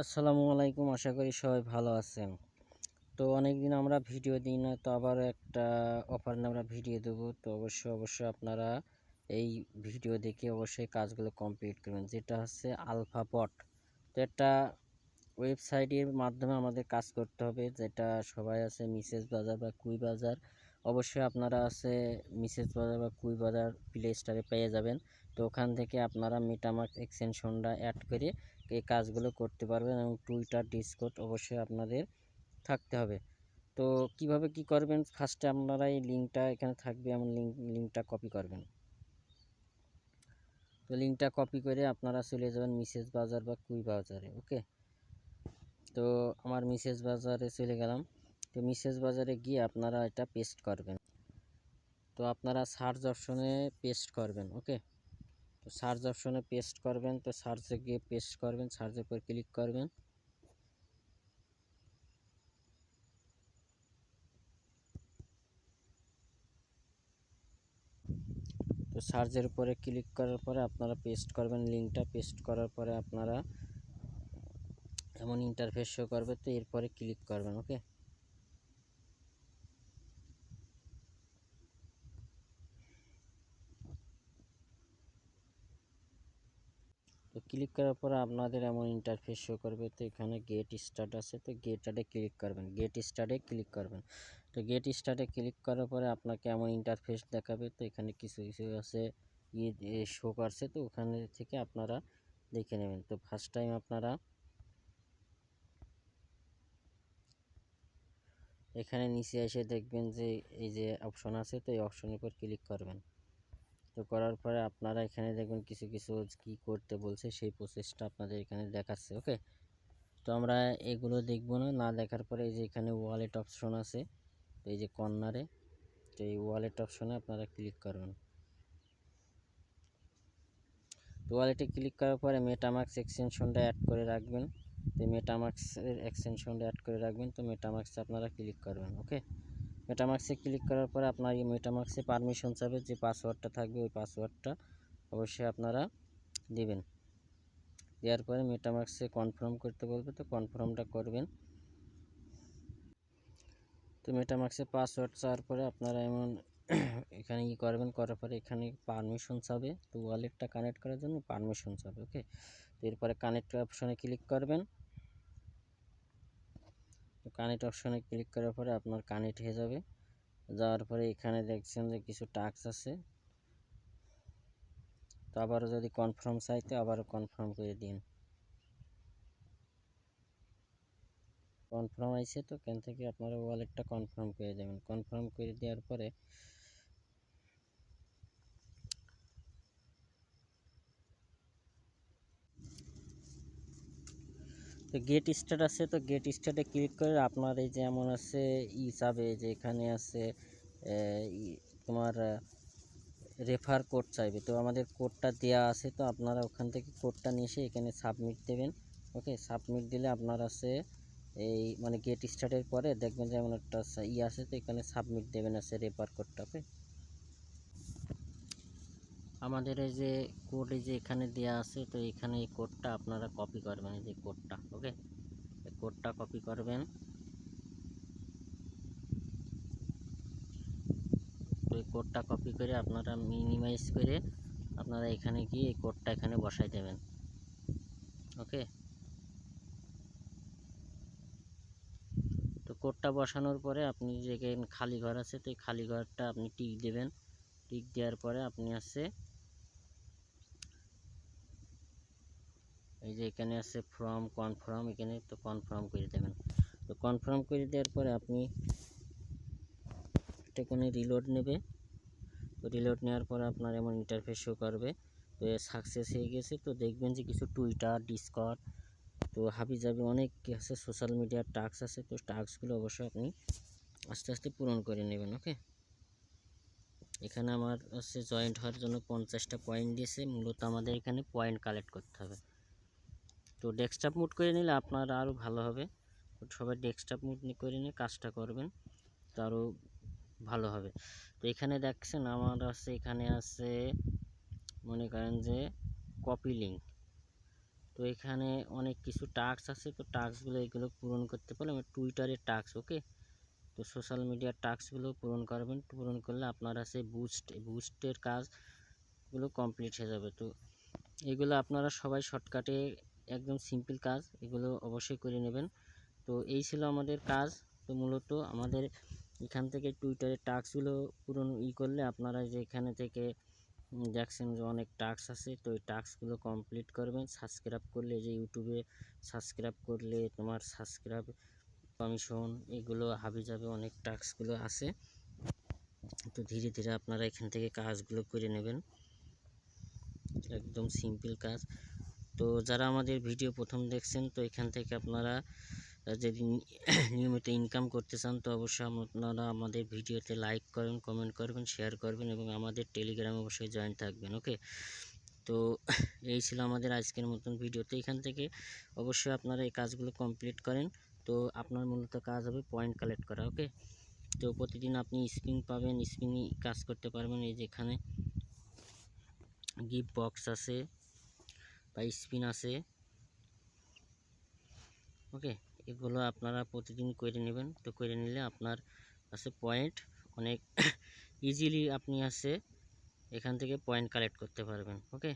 আসসালামু আলাইকুম, আশা করি সবাই ভালো আছেন। তো অনেক দিন আমরা ভিডিও দিই না, তো আবার একটা অফার নিয়ে আমরা ভিডিও দেবো। তো অবশ্যই অবশ্যই আপনারা এই ভিডিও দেখে অবশ্যই কাজগুলো কমপ্লিট করবেন। যেটা হচ্ছে আলফা পট তো একটা ওয়েবসাইটের মাধ্যমে আমাদের কাজ করতে হবে, যেটা সবাই আছে মিসেস বাজার বা কুই বাজার। অবশ্যই আপনারা আছে মিসেস বাজার বা কুই বাজার প্লে স্টোরে পেয়ে যাবেন। তো ওখান থেকে আপনারা মেটামার্ক এক্সটেনশনটা অ্যাড করে এই কাজগুলো করতে পারবেন এবং টুইটার, ডিসকোড অবশ্যই আপনাদের থাকতে হবে। তো কীভাবে কি করবেন? ফার্স্টে আপনারা এই লিঙ্কটা এখানে থাকবে, এমন লিঙ্ক, লিঙ্কটা কপি করবেন। তো লিঙ্কটা কপি করে আপনারা চলে যাবেন মিসেস বাজার বা কুই বাজারে ওকে তো আমার মিসেস বাজারে চলে গেলাম। তো মিসেস বাজারে গিয়ে আপনারা এটা পেস্ট করবেন। তো আপনারা সার্চ অপশনে পেস্ট করবেন, ওকে? তো সার্চ অপশনে পেস্ট করবেন, তো সার্চে গিয়ে পেস্ট করবেন সার্চের উপর ক্লিক করবেন। তো সার্চের উপরে ক্লিক করার পরে আপনারা পেস্ট করবেন লিঙ্কটা, পেস্ট করার পরে আপনারা এমন ইন্টারফেস শো করবে, তো এরপরে ক্লিক করবেন, ওকে? তো ক্লিক করার পর আপনাদের এমন ইন্টারফেস শো করবে। তো এখানে গেট স্টার্ট আছে, তো গেটারে ক্লিক করবেন। গেট স্টার্টে ক্লিক করবেন। তো গেট স্টার্টে ক্লিক করার পরে আপনাকে এমন ইন্টারফেস দেখাবে। তো এখানে কিছু কিছু আছে ইয়ে শো করছে। তো ওখানে থেকে আপনারা দেখে নেবেন। তো ফার্স্ট টাইম আপনারা এখানে নিচে এসে দেখবেন যে এই যে অপশন আছে, তো এই অপশনের উপর ক্লিক করবেন। তো করার পরে আপনারা এখানে দেখবেন কিছু কিছু কি করতে বলছে সেই প্রসেসটা আপনাদের এখানে দেখাচ্ছে ওকে তো আমরা এগুলো দেখব না না দেখার পরে এই যে এখানে ওয়ালেট অপশন আছে এই যে কর্নারে, তো এই ওয়ালেট অপশনে আপনারা ক্লিক করবেন তো ওয়ালেটে ক্লিক করার পরে মেটামার্কস এক্সটেনশনটা অ্যাড করে রাখবেন, তো মেটামাক্সের এক্সটেনশনটা অ্যাড করে রাখবেন, তো মেটামার্কসে আপনারা ক্লিক করবেন ওকে মেটামার্কসে ক্লিক করার পরে আপনার এই মেটামার্কসে পারমিশন চাবে যে পাসওয়ার্ডটা থাকবে, ওই পাসওয়ার্ডটা অবশ্যই আপনারা দিবেন। দেওয়ার পরে মেটামার্কসে কনফার্ম করতে বলবে, তো কনফার্মটা করবেন। তো মেটামার্কসে পাসওয়ার্ড চাওয়ার পরে আপনারা এমন এখানে ই করবেন, করার পরে এখানে পারমিশন চাবে, তো ওয়ালেটটা কানেক্ট করার জন্য পারমিশন চাবে ওকে তো এরপরে কানেক্ট অপশনে ক্লিক করবেন। কানেক্ট অপশনে ক্লিক করার পরে আপনার কানেক্ট হয়ে যাবে। যাওয়ার পরে এখানে দেখছেন যে কিছু টাস্ক আছে। তো আবারও যদি কনফার্ম চাইতে আবারও কনফার্ম করে দিন। কনফার্ম আইছে তো এখান থেকে আপনারা ওয়ালেটটা কনফার্ম করে দেবেন। কনফার্ম করে দেওয়ার পরে তো গেট স্টার্ট আছে, তো গেট স্টার্টে ক্লিক করে আপনার এই যে এমন আছে, ই চাবে যে এখানে আছে তোমার রেফার কোড চাইবে। তো আমাদের কোডটা দেওয়া আছে, তো আপনারা ওখান থেকে কোডটা নিয়ে এসে এখানে সাবমিট দেবেন। ওকে সাবমিট দিলে আপনার আছে, এই মানে গেট স্টার্টের পরে দেখবেন যে এমন একটা ই আছে, তো এখানে সাবমিট দেবেন আছে রেফার কোডটা ওকে আমাদের এই যে কোড এই যে এখানে দেয়া আছে, তো এখানে এই কোডটা আপনারা কপি করবেন, এই যে কোডটা ওকে এই কোডটা কপি করবেন। তো এই কোডটা কপি করে আপনারা মিনিমাইজ করে আপনারা এখানে গিয়ে এই কোডটা এখানে বসাই দেবেন ওকে তো কোডটা বসানোর পরে আপনি যে খালি ঘর আছে, তো এই খালি ঘরটা আপনি টিক দেবেন। টিক দেওয়ার পরে আপনি আছে এই যে এখানে আছে ফর্ম কনফার্ম এখানে তো কনফার্ম করে দেবেন। তো কনফার্ম করে দেওয়ার পরে আপনি এটা কোনো রিলোড নেবে। তো রিলোড নেওয়ার পরে আপনার এমন ইন্টারফেস শো করবে। তো সাকসেস হয়ে গেছে। তো দেখবেন যে কিছু টুইটার ডিসকট তো হাবি যাবি অনেক আছে সোশ্যাল মিডিয়ার টাস্ক আছে। তো টাস্কগুলো অবশ্যই আপনি আস্তে আস্তে পূরণ করে নেবেন ওকে এখানে আমার হচ্ছে জয়েন্ট হওয়ার জন্য পঞ্চাশটা পয়েন্ট দিয়েছে। মূলত আমাদের এখানে পয়েন্ট কালেক্ট করতে হবে। তো ডেস্কটপ মুড করে নিলে আপনার আরও ভালো হবে। সবাই ডেস্কটপ মুড করে নিয়ে কাজটা করবেন, তো আরও ভালো হবে। তো এখানে দেখছেন আমার আছে, এখানে আছে, মনে করেন যে কপি লিঙ্ক তো এখানে অনেক কিছু টাস্ক আছে, তো টাস্কগুলো এগুলো পূরণ করতে পারলে আমার টুইটারের টাস্ক ওকে তো সোশ্যাল মিডিয়ার টাস্কগুলো পূরণ করবেন, পূরণ করলে আপনার আছে বুস্ট বুস্টের কাজগুলো কমপ্লিট হয়ে যাবে। তো এগুলো আপনারা সবাই শর্টকাটে একদম সিম্পল কাজ, এগুলো অবশ্যই করে নেবেন। তো এই ছিল আমাদের কাজ। তো মূলত আমাদের এখান থেকে টুইটারের টাস্কগুলো পূরণ ই করলে আপনারা যে এখানে থেকে দেখছেন যে অনেক টাস্ক আছে, তো এই টাস্কগুলো কমপ্লিট করবেন। সাবস্ক্রাইব করলে যে ইউটিউবে সাবস্ক্রাইব করলে তোমার সাবস্ক্রাইব কমিশন এগুলো হাবি যাবে, অনেক টাস্কগুলো আছে। তো ধীরে ধীরে আপনারা এখান থেকে কাজগুলো করে নেবেন। একদম সিম্পল কাজ। তো যারা আমাদের ভিডিও প্রথম দেখছেন, তো এখান থেকে আপনারা যদি নিয়মিত ইনকাম করতে চান, তো অবশ্যই আপনারা আমাদের ভিডিওতে লাইক করবেন কমেন্ট করবেন শেয়ার করবেন এবং আমাদের টেলিগ্রামে অবশ্যই জয়েন থাকবেন ওকে তো এই ছিল আমাদের আজকের মতন ভিডিও তো। এখান থেকে অবশ্যই আপনারা এই কাজগুলো কমপ্লিট করেন। তো আপনার মূলত কাজ হবে পয়েন্ট কালেক্ট করা ওকে তো প্রতিদিন আপনি স্পিন পাবেন স্পিনই কাজ করতে পারবেন। এই যেখানে গিফট বক্স আছে বা স্পিন আছে। ওকে? এগুলো আপনারা প্রতিদিন করে নেবেন। তো করে নিলে আপনার আছে পয়েন্ট অনেক ইজিলি আপনি আছে এখান থেকে পয়েন্ট কালেক্ট করতে পারবেন। ওকে?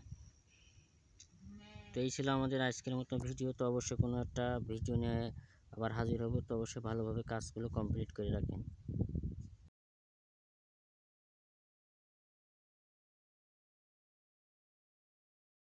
তো এই ছিল আমাদের আজকের মতো ভিডিও। তো অবশ্যই কোনো একটা ভিডিও নিয়ে আবার হাজির হব। তো অবশ্যই ভালোভাবে কাজগুলো কমপ্লিট করে রাখেন।